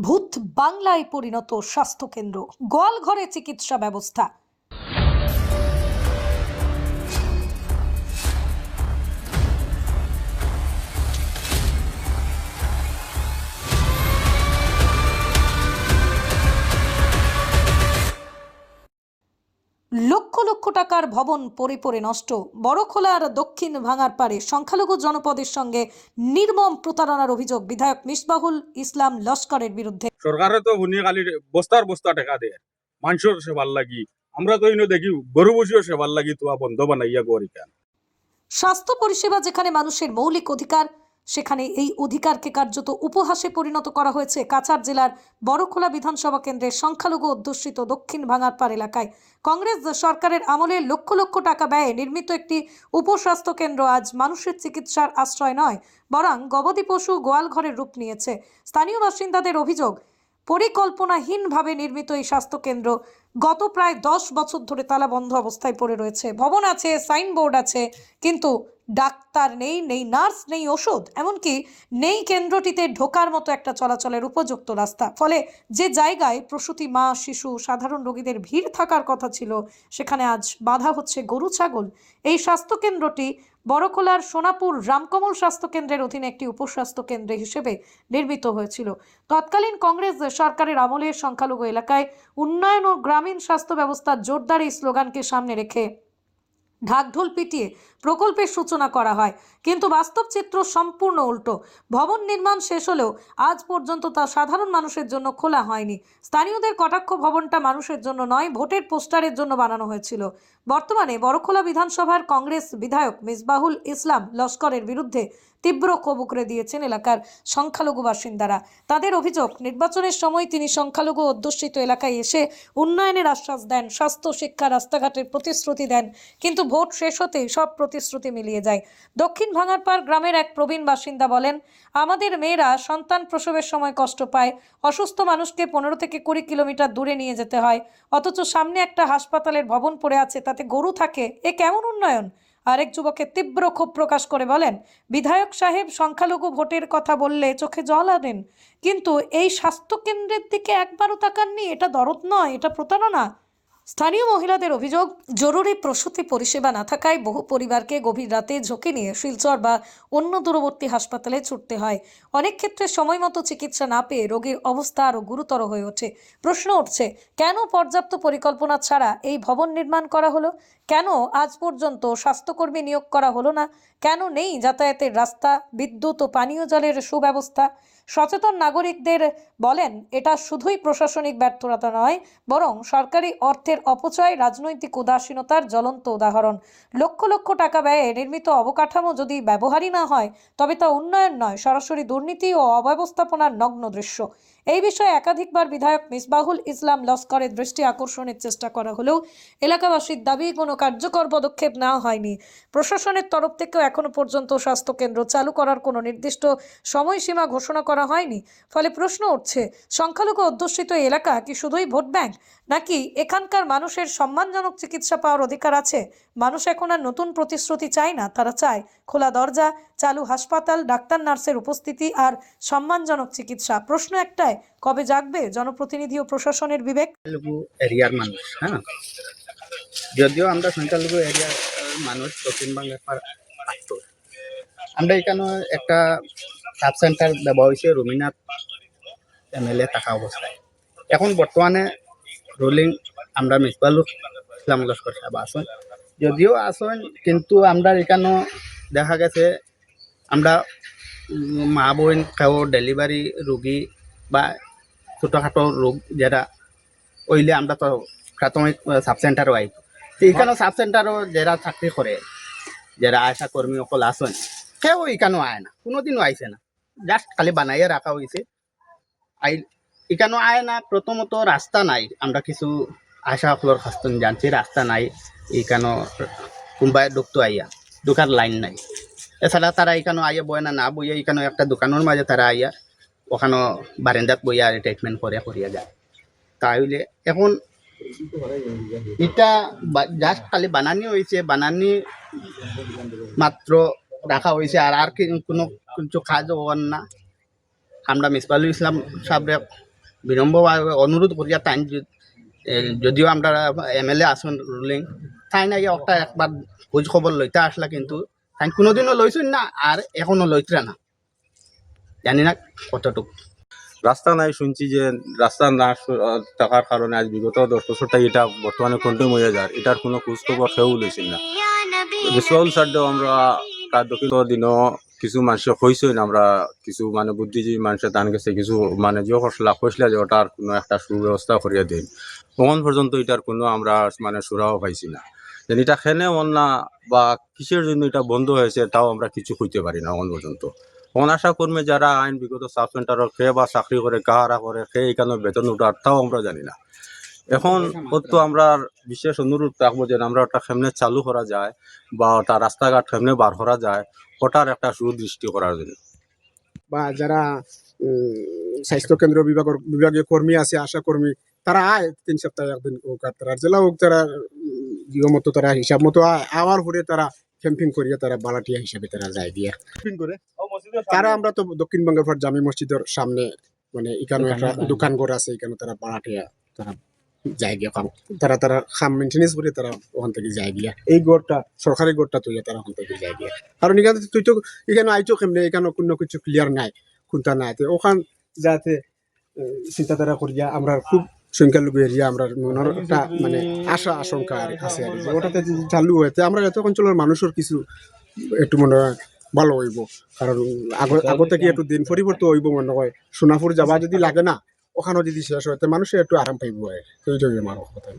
ভূত বাংলায় পরিণত স্বাস্থ্যকেন্দ্র গোয়ালঘরে চিকিৎসা ব্যবস্থা। টাকার ভবন পড়ে পড়ে নষ্ট। বড়খোলার দক্ষিণ ভাঙার পারে সংখ্যালঘু জনপদের সঙ্গে নির্মম প্রতারণার অভিযোগ বিধায়ক মিসবাহুল ইসলাম লস্করের বিরুদ্ধে। সরকারে তো খালি বস্তার বস্তা টাকা দেয়। মানুষের সেবার লাগি। আমরা তো ইনো দেখি গরু বসিও সেবার লাগি তো বন্ধ বানাইয়া করি স্বাস্থ্য পরিষেবা যেখানে মানুষের মৌলিক অধিকার সেখানে এই অধিকারকে কার্যত উপহাসে পরিণত করা হয়েছে কাছাড় জেলার বড়খোলা বিধানসভা কেন্দ্রের সংখ্যালঘু অধ্যুষিত দক্ষিণ ভাঙারপাড় এলাকায়। কংগ্রেস সরকারের আমলে লক্ষ লক্ষ টাকা ব্যয়ে নির্মিত একটি উপস্বাস্থ্য কেন্দ্র আজ মানুষের চিকিৎসার আশ্রয় নয়, বরং গবাদি পশু গোয়ালঘরের রূপ নিয়েছে। স্থানীয় বাসিন্দাদের অভিযোগ, পরিকল্পনাহীনভাবে নির্মিত এই স্বাস্থ্যকেন্দ্র গত প্রায় দশ বছর ধরে তালা বন্ধ অবস্থায় পড়ে রয়েছে। ভবন আছে, সাইনবোর্ড আছে, কিন্তু ডাক্তার নেই নেই নার্স, নেই ওষুধ, এমনকি নেই কেন্দ্রটিতে ঢোকার মতো একটা চলাচলের উপযুক্ত রাস্তা। ফলে যে জায়গায় প্রসূতি মা, শিশু, সাধারণ রোগীদের ভিড় থাকার কথা ছিল, সেখানে আজ বাধা হচ্ছে গরু, ছাগল। এই স্বাস্থ্যকেন্দ্রটি বড়খোলার সোনাপুর রামকমল স্বাস্থ্যকেন্দ্রের অধীনে একটি উপস্বাস্থ্য কেন্দ্র হিসেবে নির্মিত হয়েছিল। তৎকালীন কংগ্রেস সরকারের আমলে সংখ্যালঘু এলাকায় উন্নয়ন ও গ্রামীণ স্বাস্থ্য ব্যবস্থার জোরদার এই স্লোগানকে সামনে রেখে ঢাকঢোল পিটিয়ে প্রকল্পের সূচনা করা হয়। কিন্তু বাস্তব চিত্র সম্পূর্ণ উল্টো। ভবন নির্মাণ শেষ হলেও আজ পর্যন্ত তা সাধারণ মানুষের জন্য খোলা হয়নি। স্থানীয়দের কটাক্ষ, ভবনটা মানুষের জন্য নয়, ভোটের পোস্টারের জন্য বানানো হয়েছিল। বর্তমানে বড়খোলা বিধানসভার কংগ্রেস বিধায়ক মিসবাহুল ইসলাম লস্করের বিরুদ্ধে তীব্র ক্ষোভ উগরে দিয়েছেন এলাকার সংখ্যালঘু বাসিন্দারা। তাদের অভিযোগ, নির্বাচনের সময় তিনি সংখ্যালঘু অধ্যুষিত এলাকায় এসে উন্নয়নের আশ্বাস দেন, স্বাস্থ্য, শিক্ষা, রাস্তাঘাটের প্রতিশ্রুতি দেন। কিন্তু ভোট শেষ হতেই সব প্রতিশ্রুতি মিলিয়ে যায়। দক্ষিণ ভাঙারপাড় গ্রামের এক প্রবীণ বাসিন্দা বলেন, আমাদের মেয়েরা সন্তান প্রসবের সময় কষ্ট পায়। অসুস্থ মানুষকে পনেরো থেকে কুড়ি কিলোমিটার দূরে নিয়ে যেতে হয়। অথচ সামনে একটা হাসপাতালের ভবন পড়ে আছে, তাতে গরু থাকে। এ কেমন উন্নয়ন? আরেক যুবকের তীব্র ক্ষোভ প্রকাশ করে বলেন, বিধায়ক সাহেব সংখ্যালঘু ভোটের কথা বললে চোখে জল আনেন। কিন্তু এই স্বাস্থ্যকেন্দ্রের দিকে একবারও তাকাননি, এটা দরদ নয়, এটা প্রতারণা। স্থানীয় মহিলাদের অভিযোগ, জরুরি প্রসূতি পরিষেবা না থাকায় বহু পরিবারকে গভীর রাতে ঝুঁকি নিয়ে শিলচর বা অন্য দূরবর্তী হাসপাতালে ছুটতে হয়। অনেক ক্ষেত্রে সময় মতো চিকিৎসা না পেয়ে রোগীর অবস্থা আরও গুরুতর হয়ে ওঠে। প্রশ্ন উঠছে, কেন পর্যাপ্ত পরিকল্পনা ছাড়া এই ভবন নির্মাণ করা হলো? কেন আজ পর্যন্ত স্বাস্থ্যকর্মী নিয়োগ করা হলো না? কেন নেই যাতায়াতের রাস্তা, বিদ্যুৎ ও পানীয় জলের সুব্যবস্থা? সচেতন নাগরিকদের বলেন, এটা শুধুই প্রশাসনিক ব্যর্থতা নয়, বরং সরকারি অর্থের অপচয়, রাজনৈতিক উদাসীনতার জ্বলন্ত উদাহরণ। লক্ষ লক্ষ টাকা ব্যয়ে নির্মিত অবকাঠামো যদি ব্যবহারই না হয়, তবে তা উন্নয়ন নয়, সরাসরি দুর্নীতি ও অব্যবস্থাপনার নগ্ন দৃশ্য। এই বিষয়ে একাধিকবার বিধায়ক মিসবাহুল ইসলাম লস্করের দৃষ্টি আকর্ষণের চেষ্টা করা হলেও এলাকাবাসীর দাবি, কোনো কার্যকর পদক্ষেপ নেওয়া হয়নি। প্রশাসনের তরফ থেকেও এখনও পর্যন্ত স্বাস্থ্যকেন্দ্র চালু করার কোনো নির্দিষ্ট সময়সীমা ঘোষণা করা হয়নি। ফলে প্রশ্ন সংখ্যালঘু অধ্যুষিত এলাকা কি শুধুই ভোট ব্যাংক? নাকি এখানকার মানুষের সম্মানজনক চিকিৎসা পাওয়ার অধিকার আছে? মানুষ এখন আর নতুন প্রতিশ্রুতি চায় না, তারা চায় খোলা দরজা, চালু হাসপাতাল, ডাক্তার, নার্সের উপস্থিতি আর সম্মানজনক চিকিৎসা। প্রশ্ন একটাই, কবে জাগবে জনপ্রতিনিধি ও প্রশাসনের বিবেক? এরিয়ার মানুষ হ্যাঁ? যদিও আমরা সংখ্যালঘু এরিয়ার মানুষ পর আসতো আমরা এখানে একটা সাব সেন্টার দেওয়া হয়েছে রবীন্দ্রনাথ এমএলএ থাকা অবস্থায়। এখন বর্তমানে রুলিং আমরা মিসবাল ইসলাম লস্কর সাহেব আসুন। যদিও আসুন, কিন্তু আমরা এখানেও দেখা গেছে, আমরা মা বোন কেউ ডেলিভারি রুগী বা ছোটোখাটো রোগ যারা ওইলে আমরা তো প্রাথমিক সাব সেন্টারও আইব। এখানেও সাব সেন্টারও যারা চাকরি করে, যারা আশা কর্মী সকল আসেন, কেউ এখানেও আয় না, কোনোদিনও আইসে না। জাস্ট খালি বানাইয়ে রাখা হয়েছে আই এখানেও আয় না, প্রথমত রাস্তা নাই। আমরা কিছু আশা সকলের কাছ জানছি রাস্তা নাই। এখানেও কোনবাই ঢুকতো আইয়া দোকান লাইন নাই। এছাড়া তারা এখানেও আইয়া বয় না না বইয়া এখানেও একটা দোকানের মাঝে তারা আইয়া ওখানেও বারেন্দাত বইয়া ট্রিটমেন্ট করে করিয়া যায়। তাহলে এখন এটা জাস্ট খালি বানানি হয়েছে বানানি মাত্র রাখা হয়েছে আর আর কি কোনো কিছু কাজ হওয়ার না। আমরা মিসবালুল ইসলাম সাহেবরে বিলম্বভাবে অনুরোধ করিয়া তাই যদিও আমরা এম এল এ আসুন রুলিং তাই না একটা একবার খোঁজ খবর লইতে আসলা কিন্তু তাই কোনোদিনও লইছেন না আর এখনও লইতরা না। জানি না কতটুকু। রাস্তা নাই শুনছি যে রাস্তা না থাকার কারণে আজ বিগত দশ বছরটা এটা বর্তমানে কন্টিনিউ হয়ে যায় এটার কোনো খোঁজ খবর সেও লইছিল না। বিশ্বল সাড্ডেও আমরা তার দক্ষিণ দিনও কিছু মানুষ হয়েছেন আমরা কিছু মানে বুদ্ধিজীবী মানুষের দান গেছে, কিছু মানে যে হসলা হইসলা যে ওটার কোনো একটা সুব্যবস্থা করিয়া দিন। তখন পর্যন্ত এটার কোনো আমরা মানে সুরাও পাইছি না। যে এটা খেনে না বা কিসের জন্য এটা বন্ধ হয়েছে তাও আমরা কিছু হইতে পারি না এখন পর্যন্ত। তখন আশা কর্মী যারা আইন বিগত সাব সেন্টারও খেয়ে বা চাকরি করে, কাহারা করে, খেয়ে এখানে বেতন উঠার তাও আমরা জানি না। এখন তো আমরা বিশেষ অনুরোধ রাখব যে আমরা ওটা কেমনে চালু করা যায় বা ওটা রাস্তাঘাট কেমনে বার করা যায় ওটার একটা সুদৃষ্টি করার জন্য। বা যারা উম, স্বাস্থ্য কেন্দ্র বিভাগের বিভাগীয় কর্মী আছে আশা কর্মী তারা আয় তিন সপ্তাহে একদিন হোক আর তারা জেলা হোক তারা উম, মতো তারা হিসাব মতো আওয়ার পরে তারা ক্যাম্পিং করিয়া তারা বালাটিয়া হিসাবে তারা যায় দিয়া। ক্যাম্পিং করে? তারা আমরা তো দক্ষিণবঙ্গের জামি মসজিদের সামনে মানে এখানে একটা দোকান ঘর আছে এখানে তারা বালাটিয়া তারা যায় গিয়া কাম তারা তারা খাম মেনটেনেন্স করে তারা ওখান থেকে যায় গিয়া। এই গড়টা, সরকারি গড়টা তৈরি তারা ওখান থেকে যায় গিয়া। কারণ এখানে তুই তো এখানে আইতো কেমনে? এখানে কোনো কিছু ক্লিয়ার নাই, কোনটা নাই? ওখান যাতে চিন্তাধারা করিয়া আমরা খুব সংখ্যালঘু এরিয়া, আমরা মনের একটা মানে আশা, আশঙ্কা আছে আর ওটাতে চালু হয়েছে আমরা এত অঞ্চলের মানুষের কিছু একটু মনে ভালো হইব। কারণ আগ- আগতে কি একটু দিন পরিবর্তন হইব মনে হয়? সোনাপুর যাবা যদি লাগে না ওখানেও যদি শেষ হয় তো মানুষের একটু আরাম পাইব সেইটাই আমার কথা।